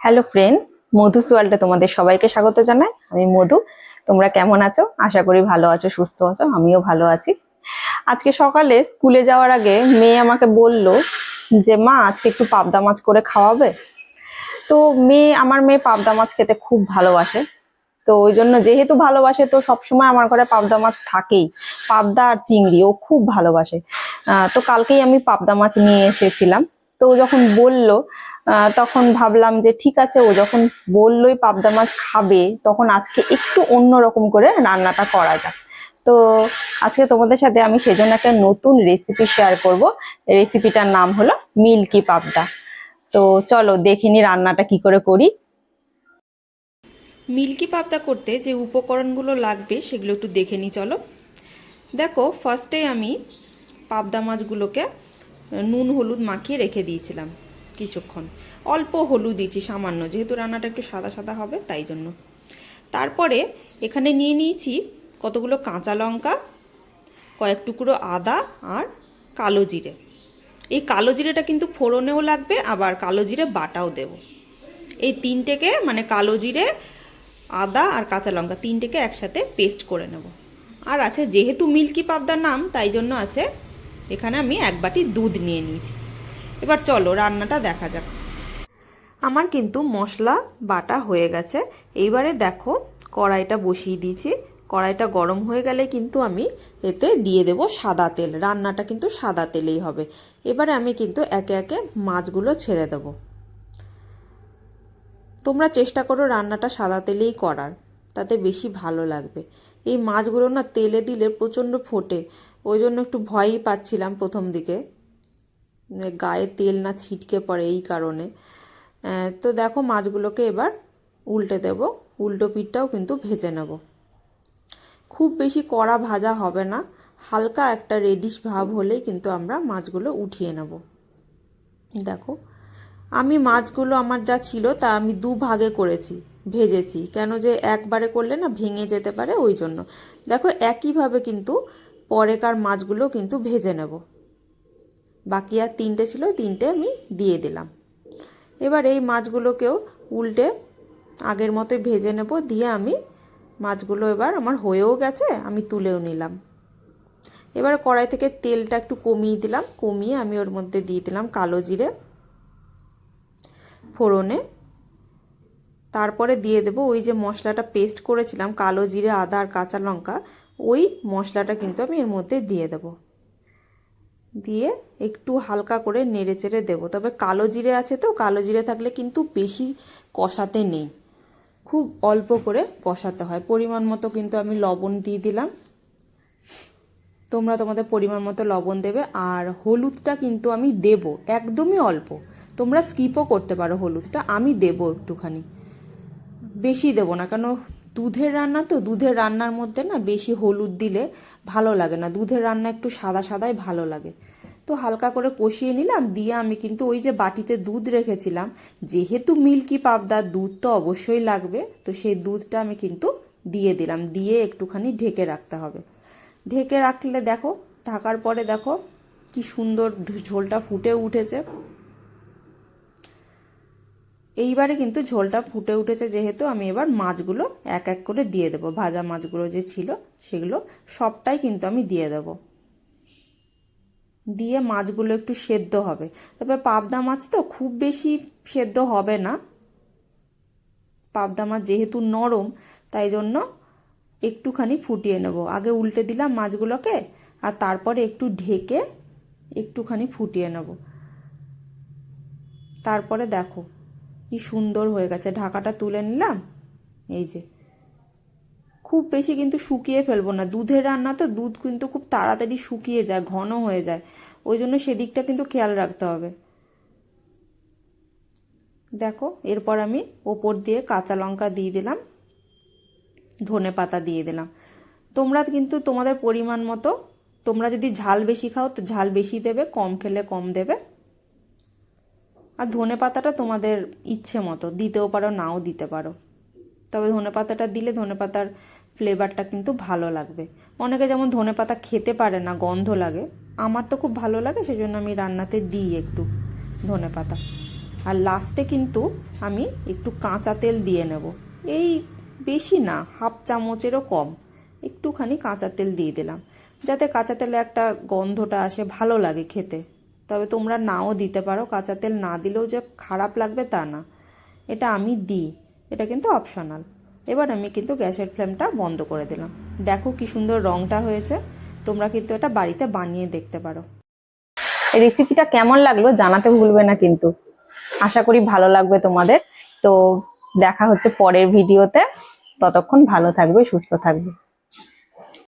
Hello friends মধু সোয়ালটা তোমাদের সবাইকে স্বাগত জানাই। আমি মধু। তোমরা কেমন আছো? আশা করি ভালো আছো, সুস্থ আছো। আমিও ভালো আছি। আজকে সকালে স্কুলে যাওয়ার আগে মেয়ে আমাকে বলল যে, মা, আজকে একটু পাবদা মাছ করে খাওয়াবে? তো মেয়ে, আমার মেয়ে পাবদা মাছ খেতে খুব ভালোবাসে। তো ওই জন্য যেহেতু ভালোবাসে, তো সবসময় আমার ঘরে পাবদা মাছ থাকেই। পাবদা আর চিংড়ি, ও খুব ভালোবাসে। তো কালকেই আমি পাবদা মাছ নিয়ে এসেছিলাম। তো ও যখন বলল তখন ভাবলাম যে ঠিক আছে, ও যখন বললোই পাবদা মাছ খাবে, তখন আজকে একটু অন্য রকম করে রান্নাটা করা যাক। তো আজকে তোমাদের সাথে আমি সেজন্য একটা নতুন রেসিপি শেয়ার করব। রেসিপিটার নাম হলো মিল্কি পাবদা তো চলো দেখে দেখিনি রান্নাটা কি করে করি। মিল্কি পাবদা করতে যে উপকরণগুলো লাগবে, সেগুলো একটু দেখে নিই চলো। দেখো ফার্স্টে আমি পাবদা মাছগুলোকে নুন হলুদ মাখিয়ে রেখে দিয়েছিলাম কিছুক্ষণ। অল্প হলুদ দিয়েছি, সামান্য। যেহেতু রান্নাটা একটু সাদা সাদা হবে, তাই জন্য। তারপরে এখানে নিয়ে নিয়েছি কতগুলো কাঁচা লঙ্কা, কয়েক টুকরো আদা আর কালো জিরে। এই কালো জিরেটা কিন্তু ফোড়নেও লাগবে, আবার কালো জিরে বাটাও দেবো। এই তিনটেকে মানে কালো জিরে, আদা আর কাঁচা লঙ্কা তিনটেকে একসাথে পেস্ট করে নেব। আর আছে যেহেতু মিল্কি পাবদার নাম, তাই জন্য আছে এখানে আমি এক বাটি দুধ নিয়ে নিয়েছি। এবার চলো রান্নাটা দেখা যাক। আমার কিন্তু মশলা বাটা হয়ে গেছে। এইবারে দেখো কড়াইটা বসিয়ে দিয়েছি। কড়াইটা গরম হয়ে গেলে কিন্তু আমি এতে দিয়ে দেব সাদা তেল। রান্নাটা কিন্তু সাদা তেলেই হবে। এবারে আমি কিন্তু একে একে মাছগুলো ছেড়ে দেবো। তোমরা চেষ্টা করো রান্নাটা সাদা তেলেই করার, তাতে বেশি ভালো লাগবে। এই মাছগুলো না তেলে দিলে প্রচণ্ড ফোটে। ওই জন্য একটু ভয়ই পাচ্ছিলাম প্রথম দিকে। মানে গায়ে তেল না ছিটকে পড়ে এই কারণে। তো দেখো মাছগুলোকে এবার উল্টে দেব। উল্টো পিঠটাও কিন্তু ভেজে নেব। খুব বেশি কড়া ভাজা হবে না। হালকা একটা রেডিশ ভাব হলেই কিন্তু আমরা মাছগুলো উঠিয়ে নেব। দেখো, আমি মাছগুলো আমার যা ছিল তা আমি দু ভাগে করেছি, ভেজেছি। কেন যে একবারে করলে না ভেঙে যেতে পারে, ওই জন্য। দেখো, একইভাবে কিন্তু পরেকার মাছগুলো কিন্তু ভেজে নেব। বাকি আর তিনটে ছিল, তিনটে আমি দিয়ে দিলাম। এবার এই মাছগুলোকেও উল্টে আগের মতোই ভেজে নেব, দিয়ে আমি মাছগুলো এবার আমার হয়েও গেছে, আমি তুলেও নিলাম। এবার কড়াই থেকে তেলটা একটু কমিয়ে দিলাম, কমিয়ে আমি ওর মধ্যে দিয়ে দিলাম কালো জিরে ফোড়নে। তারপরে দিয়ে দেবো ওই যে মশলাটা পেস্ট করেছিলাম, কালো জিরে, আদা আর কাঁচা লঙ্কা ওই মশলাটা কিন্তু আমি এর মধ্যে দিয়ে দেবো। দিয়ে একটু হালকা করে নেড়ে চেড়ে দেবো। তবে কালো জিরে আছে তো, কালো জিরে থাকলে কিন্তু বেশি কষাতে নেই। খুব অল্প করে কষাতে হয়। পরিমাণ মতো কিন্তু আমি লবণ দিয়ে দিলাম। তোমরা তোমাদের পরিমাণ মতো লবণ দেবে। আর হলুদটা কিন্তু আমি দেব, একদমই অল্প। তোমরা স্কিপও করতে পারো হলুদটা। আমি দেব একটুখানি। বেশি দেবো না, কেন দুধের রান্না তো, দুধের রান্নার মধ্যে না বেশি হলুদ দিলে ভালো লাগে না। দুধের রান্না একটু সাদা সাদাই ভালো লাগে। তো হালকা করে কষিয়ে নিলাম, দিয়ে আমি কিন্তু ওই যে বাটিতে দুধ রেখেছিলাম, যেহেতু মিল্কি পাবদার দুধ তো অবশ্যই লাগবে, তো সেই দুধটা আমি কিন্তু দিয়ে দিলাম। দিয়ে একটুখানি ঢেকে রাখতে হবে। ঢেকে রাখলে দেখো, ঢাকার পরে দেখো কি সুন্দর ঝোলটা ফুটে উঠেছে। এইবারে কিন্তু ঝোলটা ফুটে উঠেছে যেহেতু আমি এবার মাছগুলো এক এক করে দিয়ে দেবো। ভাজা মাছগুলো যে ছিল সেগুলো সবটাই কিন্তু আমি দিয়ে দেব। দিয়ে মাছগুলো একটু সেদ্ধ হবে। তবে পাবদা মাছ তো খুব বেশি সেদ্ধ হবে না। পাবদা মাছ যেহেতু নরম, তাই জন্য একটুখানি ফুটিয়ে নেব। আগে উল্টে দিলাম মাছগুলোকে আর তারপরে একটু ঢেকে একটুখানি ফুটিয়ে নেব। তারপরে দেখো কি সুন্দর হয়ে গেছে। ঢাকাটা তুলে নিলাম। এই যে। খুব বেশি কিন্তু শুকিয়ে ফেলব না। দুধের রান্না তো দুধ কিন্তু খুব তাড়াতাড়ি শুকিয়ে যায়, ঘন হয়ে যায়। ওই জন্য সেদিকটা কিন্তু খেয়াল রাখতে হবে। দেখো, এরপর আমি ওপর দিয়ে কাঁচা লঙ্কা দিয়ে দিলাম। ধনে পাতা দিয়ে দিলাম। তোমরা কিন্তু তোমাদের পরিমাণ মতো, তোমরা যদি ঝাল বেশি খাও তো ঝাল বেশি দেবে, কম খেলে কম দেবে। আর ধনে পাতাটা তোমাদের ইচ্ছে মতো। দিতেও পারো, নাও দিতে পারো। তবে ধনে পাতাটা দিলে ধনে পাতার ফ্লেভারটা কিন্তু ভালো লাগবে। অনেকে যেমন ধনে পাতা খেতে পারে না, গন্ধ লাগে, আমার তো খুব ভালো লাগে, সেজন্য আমি রান্নাতে দিই একটু ধনে পাতা। আর লাস্টে কিন্তু আমি একটু কাঁচা তেল দিয়ে নেব। এই বেশি না, হাফ চামচেরও কম। একটুখানি কাঁচা তেল দিয়ে দিলাম। যাতে কাঁচা তেলে একটা গন্ধটা আসে, ভালো লাগে খেতে। তবে তোমরা নাও দিতে পারো। কাঁচা তেল না দিলেও যে খারাপ লাগবে তা না। এটা আমি দিই। এটা কিন্তু অপশনাল এবার আমি কিন্তু গ্যাসের ফ্লেমটা বন্ধ করে দিলাম। দেখো কি সুন্দর রঙটা হয়েছে। তোমরা কিন্তু এটা বাড়িতে বানিয়ে দেখতে পারো। রেসিপিটা কেমন লাগল জানাতে ভুলবে না কিন্তু। আশা করি ভালো লাগবে তোমাদের। তো দেখা হচ্ছে পরের ভিডিওতে। ততক্ষণ ভালো থাকবে, সুস্থ থাকবে।